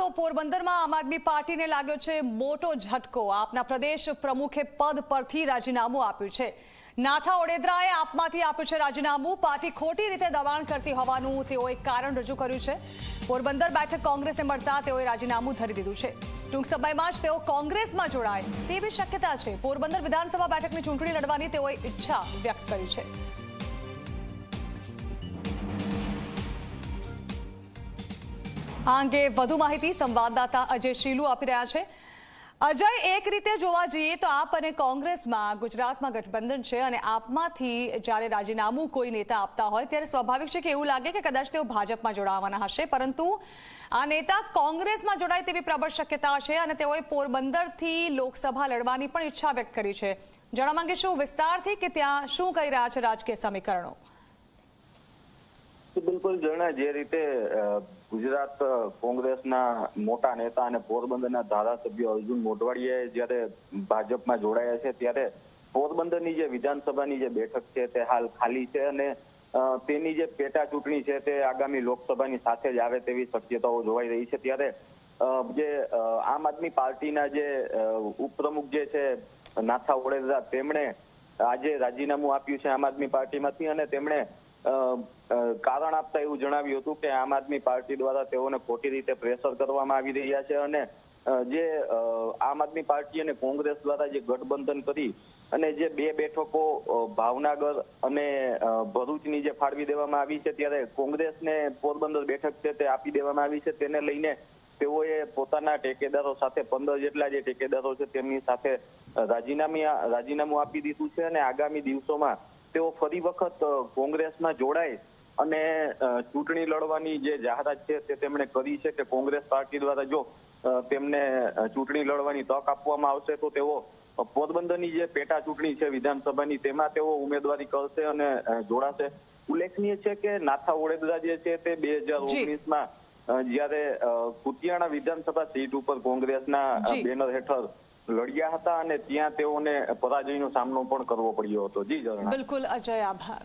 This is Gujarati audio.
તો પોરબંદરમાં આમ આદમી પાર્ટીને લાગ્યો છે મોટો ઝટકો. આપના પ્રદેશ પ્રમુખે પદ પરથી રાજીનામું આપ્યું છે. નાથા ઓડેદરાએ આપમાંથી આપ્યું છે રાજીનામું. પાર્ટી ખોટી રીતે દબાણ કરતી હોવાનું તેઓએ કારણ રજૂ કર્યું છે. પોરબંદર બેઠક કોંગ્રેસને મળતા તેઓએ રાજીનામું ધરી દીધું છે. ટૂંક સમયમાં જ તેઓ કોંગ્રેસમાં જોડાય. તેવી શક્યતા છે. પોરબંદર વિધાનસભા બેઠકની ચૂંટણી લડવાની તેઓએ ઈચ્છા વ્યક્ત કરી છે. આ અંગે વધુ માહિતી સંવાદદાતા અજય શીલુ આપી રહ્યા છે. અજય, એક રીતે જોવા જઈએ તો આપ અને કોંગ્રેસમાં ગુજરાતમાં ગઠબંધન છે અને આપમાંથી જ્યારે રાજીનામું કોઈ નેતા આપતા હોય ત્યારે સ્વાભાવિક છે કે એવું લાગે કે કદાચ તેઓ ભાજપમાં જોડાવાના હશે. પરંતુ આ નેતા કોંગ્રેસમાં જોડાય તેવી પ્રબળ શક્યતા છે અને તેઓએ પોરબંદરથી લોકસભા લડવાની પણ ઈચ્છા વ્યક્ત કરી છે. જણાવવા માંગે શું વિસ્તારથી કે ત્યાં શું કહી રહ્યા છે રાજકીય સમીકરણો? બિલકુલ જણા જે રીતે ગુજરાત કોંગ્રેસના મોટા નેતા અને પોરબંદરના ધારાસભ્ય અર્જુન મોઢવાડિયાએ જ્યારે ભાજપમાં જોડાયા છે, ત્યારે પોરબંદરની જે વિધાનસભાની જે બેઠક છે, તે હાલ ખાલી છે અને તેની જે પેટા ચૂંટણી છે, તે આગામી લોકસભાની સાથે જ આવે તેવી શક્યતાઓ જોવાઈ રહી છે. ત્યારે જે આમ આદમી પાર્ટીના જે ઉપપ્રમુખ જે છે, નાથા ઓડેદરા તેમણે આજે રાજીનામું આપ્યું છે આમ આદમી પાર્ટીમાંથી અને તેમણે કારણ આપતા એવું જણાવ્યું હતું કે આમ આદમી પાર્ટી દ્વારા તેઓને ખોટી રીતે પ્રેશર કરવામાં આવી રહ્યા છે અને જે આમ આદમી પાર્ટી અને કોંગ્રેસ દ્વારા જે ગઠબંધન કરી અને જે બે બેઠકો ભાવનગર અને ભરૂચની જે ફાળવી દેવામાં આવી છે ત્યારે કોંગ્રેસને પોરબંદર બેઠક છે તે આપી દેવામાં આવી છે. તેને લઈને તેઓએ પોતાના ટેકેદારો સાથે પંદર જેટલા જે ટેકેદારો છે તેમની સાથે રાજીનામી, રાજીનામું આપી દીધું છે અને આગામી દિવસોમાં તેઓ ફરી વખત કોંગ્રેસમાં જોડાય અને ચૂંટણી લડવાની જે જાહેરાત છે તે તેમણે કરી છે કે કોંગ્રેસ પાર્ટી દ્વારા જો તેમને ચૂંટણી લડવાની તક આપવામાં આવશે તો તેઓ પોરબંદરની જે પેટા ચૂંટણી છે વિધાનસભાની તેમાં તેઓ ઉમેદવારી કરશે અને જોડાશે ઉલ્લેખનીય છે કે નાથા ઓડેદરા જે છે તે બે હજાર. ઓગણીસમાં જ્યારે કુતિયાણા વિધાનસભા સીટ ઉપર કોંગ્રેસના બેનર હેઠળ લડ્યા હતા અને ત્યાં તેઓને પરાજયનો સામનો પણ કરવો પડ્યો હતો. જી જરણા બિલકુલ, અજય, આભાર.